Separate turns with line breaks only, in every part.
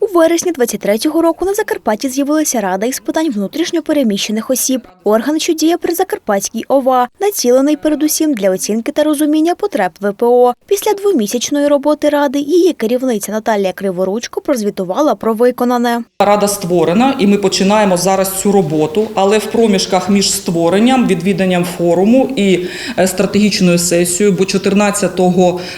У вересні 23-го року на Закарпатті з'явилася рада із питань внутрішньо переміщених осіб. Орган, що діє при Закарпатській ОВА, націлений передусім для оцінки та розуміння потреб ВПО. Після двомісячної роботи ради її керівниця Наталія Криворучко прозвітувала про виконане.
Рада створена, і ми починаємо зараз цю роботу. Але в проміжках між створенням, відвіданням форуму і е, стратегічною сесією, бо 14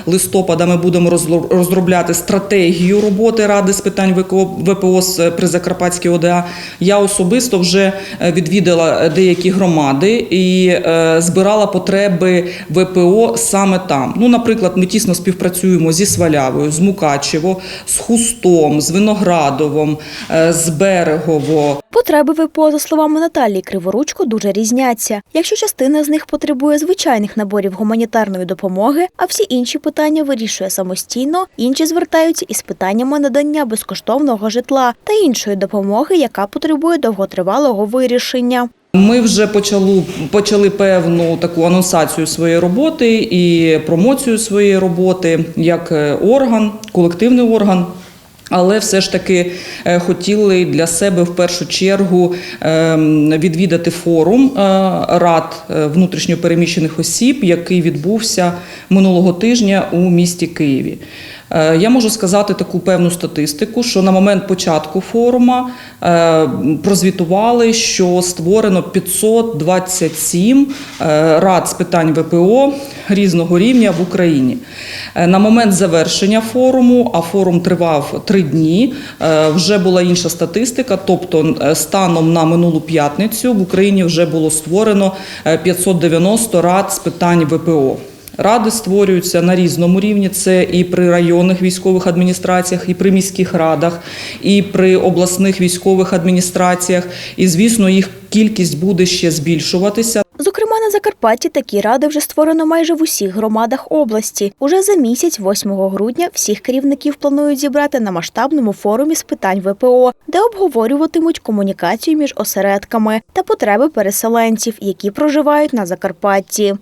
листопада ми будемо розробляти стратегію роботи ради з питань ВКО ВПО е, при Закарпатській ОДА. Я особисто вже е, відвідала деякі громади і е, збирала потреби ВПО саме там. Ну, наприклад, ми тісно співпрацюємо зі Свалявою, з Мукачево, з Хустом, з Виноградовом, з Берегово.
Потреби ВПО, за словами Наталії Криворучко, дуже різняться. Якщо частина з них потребує звичайних наборів гуманітарної допомоги, а всі інші питання вирішує самостійно, інші звертаються із питаннями надання безкоштовного житла та іншої допомоги, яка потребує довготривалого вирішення.
Ми вже почали, почали певну таку анонсацію своєї роботи і промоцію своєї роботи як е, орган, колективний орган. Але все ж таки е, хотіли для себе в першу чергу ем, відвідати форум е, рад е, внутрішньопереміщених осіб, який відбувся минулого тижня у місті Києві. Е, Я можу сказати таку певну статистику, що на момент початку форуму е, прозвітували, що створено 527 е, рад з питань ВПО різного рівня в Україні. На момент завершення форуму, а форум тривав три дні, вже була інша статистика. Тобто, станом на минулу п'ятницю в Україні вже було створено е, 590 рад з питань ВПО. Ради створюються на різному рівні. Це і при районних військових адміністраціях, і при міських радах, і при обласних військових адміністраціях. І звісно, їх кількість буде ще збільшуватися.
Зокрема, на Закарпатті такі ради вже створено майже в усіх громадах області. Уже за місяць, 8 грудня, всіх керівників планують зібрати на масштабному форумі з питань ВПО, де обговорюватимуть комунікацію між осередками та потреби переселенців, які проживають на Закарпатті.